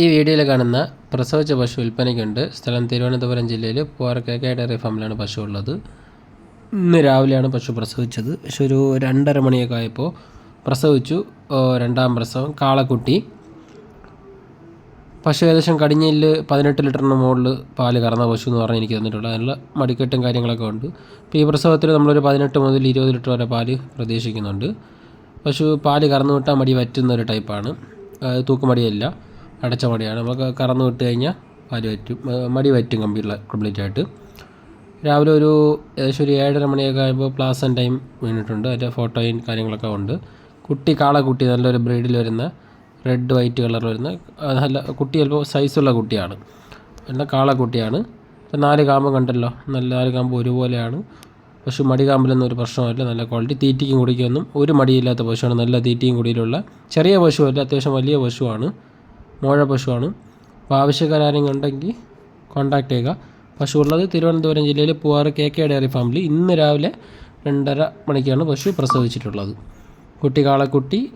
ഈ വീഡിയോയിൽ കാണുന്ന പ്രസവിച്ച പശു വിൽപ്പനയ്ക്കുണ്ട്. സ്ഥലം തിരുവനന്തപുരം ജില്ലയിൽ പൂവാർക്കേക്ക ഡയറി ഫാമിലാണ് പശു ഉള്ളത്. ഇന്ന് രാവിലെയാണ് പശു പ്രസവിച്ചത്. പക്ഷെ ഒരു രണ്ടര മണിയൊക്കെ ആയപ്പോൾ പ്രസവിച്ചു. രണ്ടാം പ്രസവം. കാളക്കുട്ടി. പശു ഏകദേശം കടിഞ്ഞിൽ പതിനെട്ട് ലിറ്ററിന് മുകളിൽ പാൽ കറന്ന പശു എന്ന് പറഞ്ഞ് എനിക്ക് തന്നിട്ടുള്ളത് അതിനുള്ള മടിക്കെട്ടും കാര്യങ്ങളൊക്കെ ഉണ്ട്. ഇപ്പോൾ ഈ പ്രസവത്തിൽ നമ്മളൊരു പതിനെട്ട് മുതൽ ഇരുപത് ലിറ്റർ വരെ പാൽ പ്രതീക്ഷിക്കുന്നുണ്ട്. പശു പാൽ കറന്നു വിട്ടാൽ മടി പറ്റുന്ന ഒരു ടൈപ്പാണ്. തൂക്കുമടിയല്ല. അടച്ച മടിയാണ് നമുക്ക് കറന്നു വിട്ട് കഴിഞ്ഞാൽ പാൽ വറ്റും. മടി വറ്റും കംപ്ലീറ്റ് കംപ്ലീറ്റ് ആയിട്ട്. രാവിലെ ഒരു ഏകദേശം ഒരു ഏഴര മണിയൊക്കെ ആകുമ്പോൾ പ്ലാസൻ ടൈം വീണിട്ടുണ്ട്. അതിന്റെ ഫോട്ടോയും കാര്യങ്ങളൊക്കെ ഉണ്ട്. കുട്ടി കാളക്കുട്ടി നല്ലൊരു ബ്രീഡിൽ വരുന്ന റെഡ് വൈറ്റ് കളറിൽ വരുന്ന നല്ല കുട്ടി ചിലപ്പോൾ സൈസുള്ള കുട്ടിയാണ്. നല്ല കാളക്കുട്ടിയാണ് ഇപ്പം നാല് കാമ്പ് കണ്ടല്ലോ. നല്ല നാല് കാമ്പ് ഒരുപോലെയാണ്. പശു മടി കാമ്പിലൊന്നും ഒരു പ്രശ്നമില്ല നല്ല ക്വാളിറ്റി തീറ്റയ്ക്കും കുടിക്കൊന്നും ഒരു മടിയില്ലാത്ത പശുവാണ്. നല്ല തീറ്റയും കുടിയിലുള്ള ചെറിയ പശുവല്ല അത്യാവശ്യം വലിയ പശുവാണ്. മോഴ പശുവാണ് അപ്പോൾ ആവശ്യക്കാരും ഉണ്ടെങ്കിൽ കോൺടാക്ട് ചെയ്യുക. പശു ഉള്ളത് തിരുവനന്തപുരം ജില്ലയിൽ Poovar K K dairy family. ഇന്ന് രാവിലെ രണ്ടര മണിക്കാണ് പശു പ്രസവിച്ചിട്ടുള്ളത്. കുട്ടി കാളക്കുട്ടി